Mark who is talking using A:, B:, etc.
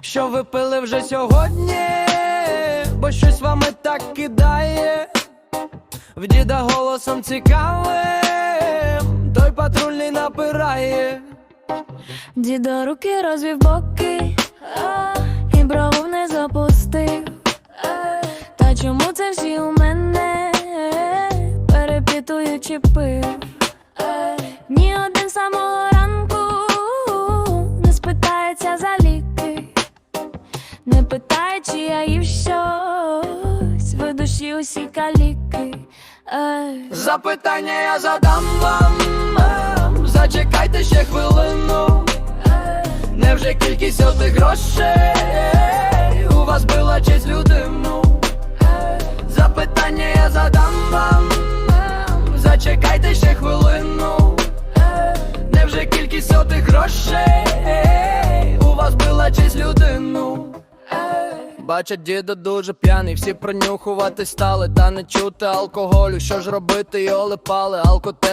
A: що ви пили вже сьогодні, бо щось вами так кидає, в діда голосом цікавим, той патрульний напирає.
B: Дідо руки розвів боки і брову вниз опустив. Е, Та чому це всі у мене перепитуючи пив? Ні не питає, чи я їв щось в душі усі каліки. Ей.
A: Запитання я задам вам, ем, зачекайте ще хвилину. Невже кількість отих грошей у вас била честь людину? Запитання я задам вам, ем, зачекайте ще хвилину. Невже кількість отих грошей Бачать діда дуже п'яний, всі пронюхувати стали, та не чути алкоголю. Що ж робити, йоли пали, алкотестер